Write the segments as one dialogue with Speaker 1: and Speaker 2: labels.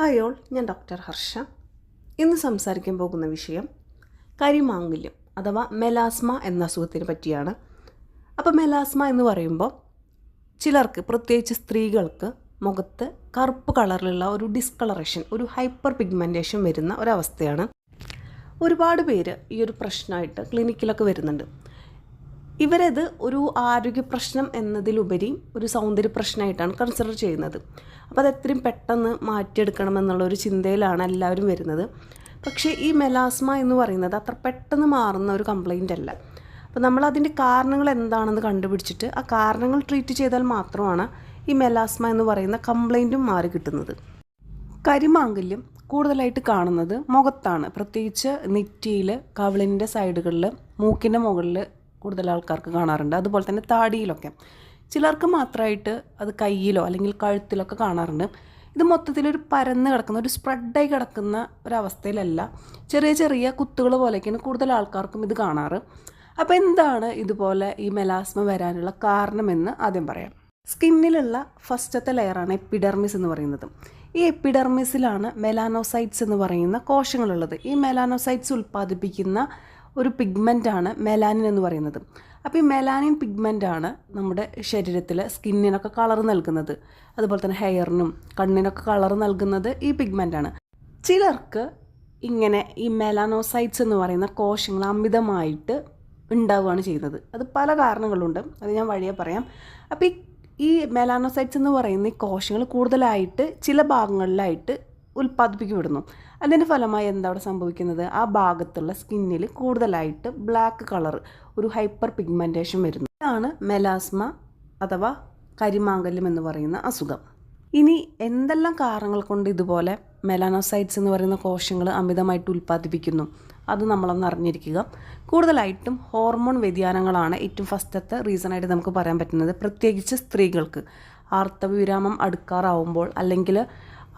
Speaker 1: Hi all ഞാൻ doctor Harsha. ഇന്ന് സംസാരിക്കാൻ പോകുന്ന വിഷയം കരിമാംഗല്യം അഥവാ മെലാസ്മ എന്ന അസുഖത്തിനെ പറ്റിയാണ്. അപ്പോൾ മെലാസ്മ എന്ന് പറയുമ്പോൾ ചിലർക്ക് പ്രത്യേകിച്ച് സ്ത്രീകൾക്ക് മുഖത്ത് കറുപ്പ് കളറിലുള്ള ഒരു ഡിസ്കളറേഷൻ ഒരു ഹൈപ്പർ പിഗ്മെന്റേഷൻ വരുന്ന ഒരവസ്ഥയാണ്. ഒരുപാട് പേര് ഈ ഒരു പ്രശ്നമായിട്ട് ക്ലിനിക്കിലൊക്കെ വരുന്നുണ്ട്. ഇവരത് ഒരു ആരോഗ്യ പ്രശ്നം എന്നതിലുപരി ഒരു സൗന്ദര്യ പ്രശ്നമായിട്ടാണ് കൺസിഡർ ചെയ്യുന്നത്. അപ്പോൾ അത് എത്രയും പെട്ടെന്ന് മാറ്റിയെടുക്കണമെന്നുള്ള ഒരു ചിന്തയിലാണ് എല്ലാവരും വരുന്നത്. പക്ഷേ ഈ മെലാസ്മ എന്ന് പറയുന്നത് അത്ര പെട്ടെന്ന് മാറുന്ന ഒരു കംപ്ലൈന്റ് അല്ല. അപ്പോൾ നമ്മൾ അതിന്റെ കാരണങ്ങൾ എന്താണെന്ന് കണ്ടുപിടിച്ചിട്ട് ആ കാരണങ്ങൾ ട്രീറ്റ് ചെയ്താൽ മാത്രമാണ് ഈ മെലാസ്മ എന്ന് പറയുന്ന കംപ്ലൈന്റും മാറി കിട്ടുന്നത്. കരിമാങ്കല്യം കൂടുതലായിട്ട് കാണുന്നത് മുഖത്താണ്. പ്രത്യേകിച്ച് നെറ്റിയിൽ കവിളിന്റെ സൈഡുകളിൽ മൂക്കിന്റെ മുകളിൽ കൂടുതൽ ആൾക്കാർക്ക് കാണാറുണ്ട്. അതുപോലെ തന്നെ താടിയിലൊക്കെ. ചിലർക്ക് മാത്രമായിട്ട് അത് കയ്യിലോ അല്ലെങ്കിൽ കഴുത്തിലൊക്കെ കാണാറുണ്ട്. ഇത് മൊത്തത്തിലൊരു പരന്ന് കിടക്കുന്ന ഒരു സ്പ്രെഡായി കിടക്കുന്ന ഒരവസ്ഥയിലല്ല. ചെറിയ ചെറിയ കുത്തുകൾ പോലെയൊക്കെയാണ് കൂടുതൽ ആൾക്കാർക്കും ഇത് കാണാറ്. അപ്പോൾ എന്താണ് ഇതുപോലെ ഈ മെലാസ്മ വരാനുള്ള കാരണമെന്ന് ആദ്യം പറയാം. സ്കിന്നിലുള്ള ഫസ്റ്റത്തെ ലെയറാണ് എപ്പിഡെർമിസ് എന്ന് പറയുന്നത്. ഈ എപ്പിഡെർമിസിലാണ് മെലാനോസൈറ്റ്സ് എന്ന് പറയുന്ന കോശങ്ങളുള്ളത്. ഈ മെലാനോസൈറ്റ്സ് ഉൽപ്പാദിപ്പിക്കുന്ന ഒരു പിഗ്മെന്റാണ് മെലാനിൻ എന്ന് പറയുന്നത്. അപ്പോൾ ഈ മെലാനിൻ പിഗ്മെന്റാണ് നമ്മുടെ ശരീരത്തിൽ സ്കിന്നിനൊക്കെ കളർ നൽകുന്നത്. അതുപോലെ തന്നെ ഹെയറിനും കണ്ണിനൊക്കെ കളർ നൽകുന്നത് ഈ പിഗ്മെന്റാണ് ചിലർക്ക് ഇങ്ങനെ ഈ മെലാനോസൈറ്റ്സ് എന്ന് പറയുന്ന കോശങ്ങൾ അമിതമായിട്ട് ഉണ്ടാവുകയാണ് ചെയ്യുന്നത്. അത് പല കാരണങ്ങളുണ്ട്. അത് ഞാൻ വഴിയെ പറയാം. അപ്പോൾ ഈ ഈ മെലാനോസൈറ്റ്സ് എന്ന് പറയുന്ന ഈ കോശങ്ങൾ കൂടുതലായിട്ട് ചില ഭാഗങ്ങളിലായിട്ട് ഉൽപ്പാദിപ്പിക്കപ്പെടുന്നു. അതിന്റെ ഫലമായി എന്താ അവിടെ സംഭവിക്കുന്നത്? ആ ഭാഗത്തുള്ള സ്കിന്നിൽ കൂടുതലായിട്ട് ബ്ലാക്ക് കളർ ഒരു ഹൈപ്പർ പിഗ്മെന്റേഷൻ വരുന്നു. ഇതാണ് മെലാസ്മ അഥവാ കരിമാങ്കല്യം എന്ന് പറയുന്ന അസുഖം. ഇനി എന്തെല്ലാം കാരണങ്ങൾ കൊണ്ട് ഇതുപോലെ മെലാനോസൈറ്റ്സ് എന്ന് പറയുന്ന കോശങ്ങൾ അമിതമായിട്ട് ഉൽപ്പാദിപ്പിക്കുന്നു? അത് നമ്മളൊന്ന് അറിഞ്ഞിരിക്കുക. കൂടുതലായിട്ടും ഹോർമോൺ വ്യതിയാനങ്ങളാണ് ഏറ്റവും ഫസ്റ്റത്തെ റീസണായിട്ട് നമുക്ക് പറയാൻ പറ്റുന്നത്. പ്രത്യേകിച്ച് സ്ത്രീകൾക്ക്. ആർത്തവ വിരാമം അടുക്കാറാവുമ്പോൾ അല്ലെങ്കിൽ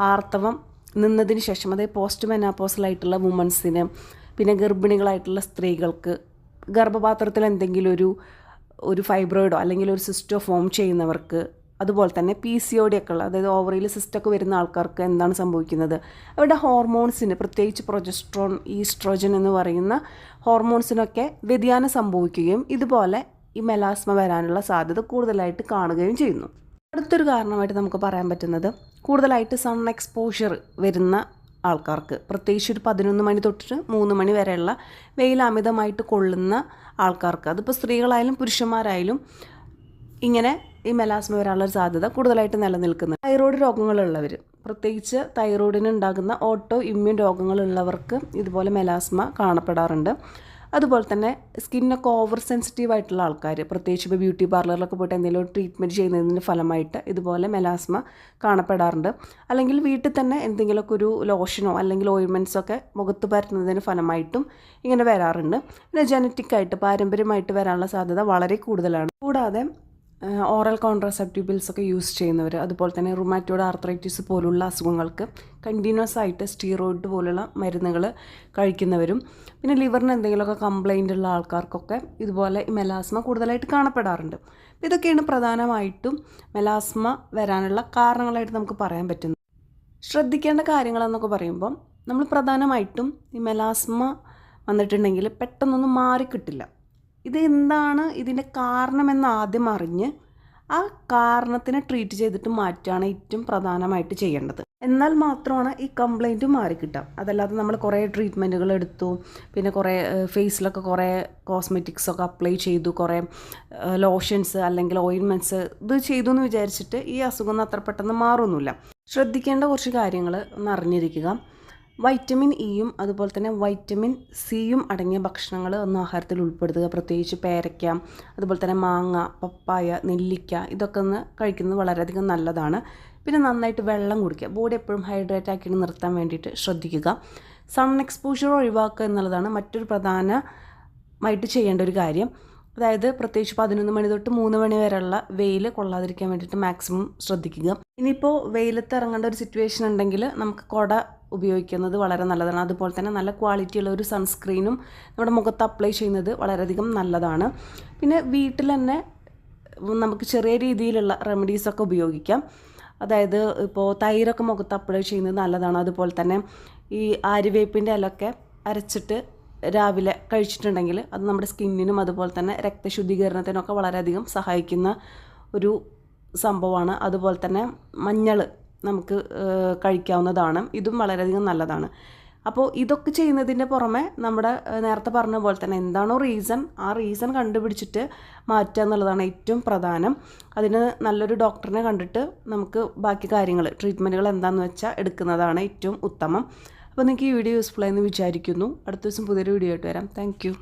Speaker 1: ആർത്തവം നിന്നതിന് ശേഷം അതായത് പോസ്റ്റ് മെനാപ്പോസലായിട്ടുള്ള വുമൻസിന് പിന്നെ ഗർഭിണികളായിട്ടുള്ള സ്ത്രീകൾക്ക് ഗർഭപാത്രത്തിൽ എന്തെങ്കിലും ഒരു ഒരു ഫൈബ്രോയിഡോ അല്ലെങ്കിൽ ഒരു സിസ്റ്റോ ഫോം ചെയ്യുന്നവർക്ക് അതുപോലെ തന്നെ പി സി ഒ ഡി ഒക്കെ ഉള്ള അതായത് ഓവറിയിൽ സിസ്റ്റൊക്കെ വരുന്ന ആൾക്കാർക്ക് എന്താണ് സംഭവിക്കുന്നത്? അവരുടെ ഹോർമോൺസിന് പ്രത്യേകിച്ച് പ്രൊജസ്ട്രോൺ ഈസ്ട്രോജൻ എന്ന് പറയുന്ന ഹോർമോൺസിനൊക്കെ വ്യതിയാനം സംഭവിക്കുകയും ഇതുപോലെ ഈ മെലാസ്മ വരാനുള്ള സാധ്യത കൂടുതലായിട്ട് കാണുകയും ചെയ്യുന്നു. അടുത്തൊരു കാരണമായിട്ട് നമുക്ക് പറയാൻ പറ്റുന്നത് കൂടുതലായിട്ട് സൺ എക്സ്പോഷർ വരുന്ന ആൾക്കാർക്ക് പ്രത്യേകിച്ച് ഒരു പതിനൊന്ന് മണി തൊട്ടിട്ട് മൂന്ന് മണി വരെയുള്ള വെയിൽ അമിതമായിട്ട് കൊള്ളുന്ന ആൾക്കാർക്ക് അതിപ്പോൾ സ്ത്രീകളായാലും പുരുഷന്മാരായാലും ഇങ്ങനെ ഈ മെലാസ്മ വരാനുള്ള ഒരു സാധ്യത കൂടുതലായിട്ട് നിലനിൽക്കുന്നത് തൈറോയ്ഡ് രോഗങ്ങളുള്ളവർ പ്രത്യേകിച്ച് തൈറോയിഡിന് ഉണ്ടാകുന്ന ഓട്ടോ ഇമ്മ്യൂൺ രോഗങ്ങളുള്ളവർക്ക് ഇതുപോലെ മെലാസ്മ കാണപ്പെടാറുണ്ട്. അതുപോലെ തന്നെ സ്കിന്നൊക്കെ ഓവർ സെൻസിറ്റീവ് ആയിട്ടുള്ള ആൾക്കാർ പ്രത്യേകിച്ച് ഇപ്പോൾ ബ്യൂട്ടി പാർലറിലൊക്കെ പോയിട്ട് എന്തെങ്കിലും ട്രീറ്റ്മെന്റ് ചെയ്യുന്നതിന്റെ ഫലമായിട്ട് ഇതുപോലെ മെലാസ്മ കാണപ്പെടാറുണ്ട്. അല്ലെങ്കിൽ വീട്ടിൽ തന്നെ എന്തെങ്കിലുമൊക്കെ ഒരു ലോഷനോ അല്ലെങ്കിൽ ഓയിൻമെന്റ്സോ ഒക്കെ മുഖത്ത് പരത്തുന്നതിന് ഫലമായിട്ടും ഇങ്ങനെ വരാറുണ്ട്. പിന്നെ ജനറ്റിക്കായിട്ട് പാരമ്പര്യമായിട്ട് വരാനുള്ള സാധ്യത വളരെ കൂടുതലാണ്. കൂടാതെ ഓറൽ കോൺട്രാസെപ്റ്റീവ് പിൽസ് ഒക്കെ യൂസ് ചെയ്യുന്നവർ അതുപോലെ തന്നെ റുമാറ്റോഡ് ആർത്രൈറ്റിസ് പോലുള്ള അസുഖങ്ങൾക്ക് കണ്ടിന്യൂസ് ആയിട്ട് സ്റ്റീറോയിഡ് പോലുള്ള മരുന്നുകൾ കഴിക്കുന്നവരും പിന്നെ ലിവറിന് എന്തെങ്കിലുമൊക്കെ കംപ്ലൈന്റ് ഉള്ള ആൾക്കാർക്കൊക്കെ ഇതുപോലെ മെലാസ്മ കൂടുതലായിട്ട് കാണപ്പെടാറുണ്ട്. ഇതൊക്കെയാണ് പ്രധാനമായിട്ടും മെലാസ്മ വരാനുള്ള കാരണങ്ങളായിട്ട് നമുക്ക് പറയാൻ പറ്റുന്നത്. ശ്രദ്ധിക്കേണ്ട കാര്യങ്ങളെന്നൊക്കെ പറയുമ്പം നമ്മൾ പ്രധാനമായിട്ടും ഈ മെലാസ്മ വന്നിട്ടുണ്ടെങ്കിൽ പെട്ടെന്നൊന്നും മാറിക്കിട്ടില്ല. ഇത് എന്താണ് ഇതിന്റെ കാരണമെന്ന് ആദ്യം അറിഞ്ഞ് ആ കാരണത്തിനെ ട്രീറ്റ് ചെയ്തിട്ട് മാറ്റുകയാണ് ഏറ്റവും പ്രധാനമായിട്ട് ചെയ്യേണ്ടത്. എന്നാൽ മാത്രമാണ് ഈ കംപ്ലൈന്റ് മാറിക്കിട്ടുക അതല്ലാതെ നമ്മൾ കുറേ ട്രീറ്റ്മെന്റുകൾ എടുത്തു. പിന്നെ കുറേ ഫേസിലൊക്കെ കുറേ കോസ്മെറ്റിക്സ് ഒക്കെ അപ്ലൈ ചെയ്തു. കുറേ ലോഷൻസ് അല്ലെങ്കിൽ ഓയിൻമെന്റ്സ് ഇത് ചെയ്തു എന്ന് വിചാരിച്ചിട്ട് ഈ അസുഖം അത്ര പെട്ടെന്ന് മാറുമൊന്നുമില്ല ശ്രദ്ധിക്കേണ്ട കുറച്ച് കാര്യങ്ങൾ ഒന്ന് അറിഞ്ഞിരിക്കുക. വൈറ്റമിൻ ഇയും അതുപോലെ തന്നെ വൈറ്റമിൻ സിയും അടങ്ങിയ ഭക്ഷണങ്ങൾ ഒന്ന് ആഹാരത്തിൽ ഉൾപ്പെടുത്തുക. പ്രത്യേകിച്ച് പേരയ്ക്ക അതുപോലെ തന്നെ മാങ്ങ പപ്പായ നെല്ലിക്ക ഇതൊക്കെ ഒന്ന് കഴിക്കുന്നത് വളരെയധികം നല്ലതാണ്. പിന്നെ നന്നായിട്ട് വെള്ളം കുടിക്കുക. ബോഡി എപ്പോഴും ഹൈഡ്രേറ്റ് ആക്കി നിർത്താൻ വേണ്ടിയിട്ട് ശ്രദ്ധിക്കുക. സൺ എക്സ്പോഷർ ഒഴിവാക്കുക എന്നുള്ളതാണ് മറ്റൊരു പ്രധാനമായിട്ട് ചെയ്യേണ്ട ഒരു കാര്യം. അതായത് പ്രത്യേകിച്ച് പതിനൊന്ന് മണി തൊട്ട് മൂന്ന് മണി വരെയുള്ള വെയിൽ കൊള്ളാതിരിക്കാൻ വേണ്ടിയിട്ട് മാക്സിമം ശ്രദ്ധിക്കുക. ഇനിയിപ്പോൾ വെയിലത്ത് ഇറങ്ങേണ്ട ഒരു സിറ്റുവേഷൻ ഉണ്ടെങ്കിൽ നമുക്ക് കുട ഉപയോഗിക്കുന്നത് വളരെ നല്ലതാണ്. അതുപോലെ തന്നെ നല്ല ക്വാളിറ്റിയുള്ള ഒരു സൺസ്ക്രീനും നമ്മുടെ മുഖത്ത് അപ്ലൈ ചെയ്യുന്നത് വളരെയധികം നല്ലതാണ്. പിന്നെ വീട്ടിൽ തന്നെ നമുക്ക് ചെറിയ രീതിയിലുള്ള റെമഡീസൊക്കെ ഉപയോഗിക്കാം. അതായത് ഇപ്പോൾ തൈരൊക്കെ മുഖത്ത് അപ്ലൈ ചെയ്യുന്നത് നല്ലതാണ്. അതുപോലെ തന്നെ ഈ ആര്യവേപ്പിന്റെ ഇലൊക്കെ അരച്ചിട്ട് രാവിലെ കഴിച്ചിട്ടുണ്ടെങ്കിൽ അത് നമ്മുടെ സ്കിന്നിനും അതുപോലെ തന്നെ രക്തശുദ്ധീകരണത്തിനൊക്കെ വളരെയധികം സഹായിക്കുന്ന ഒരു സംഭവമാണ്. അതുപോലെ തന്നെ മഞ്ഞൾ നമുക്ക് കഴിക്കാവുന്നതാണ്. ഇതും വളരെയധികം നല്ലതാണ്. അപ്പോൾ ഇതൊക്കെ ചെയ്യുന്നതിന്റെ പുറമെ നമ്മുടെ നേരത്തെ പറഞ്ഞ പോലെ തന്നെ എന്താണോ റീസൺ ആ റീസൺ കണ്ടുപിടിച്ചിട്ട് മാറ്റുക എന്നുള്ളതാണ് ഏറ്റവും പ്രധാനം. അതിന് നല്ലൊരു ഡോക്ടറിനെ കണ്ടിട്ട് നമുക്ക് ബാക്കി കാര്യങ്ങൾ ട്രീറ്റ്മെന്റുകൾ എന്താണെന്ന് വെച്ചാൽ എടുക്കുന്നതാണ് ഏറ്റവും ഉത്തമം. അപ്പോൾ നിങ്ങൾക്ക് ഈ വീഡിയോ യൂസ്ഫുൾ ആയെന്ന് വിചാരിക്കുന്നു. അടുത്ത ദിവസം പുതിയൊരു വീഡിയോ ആയിട്ട് വരാം. താങ്ക്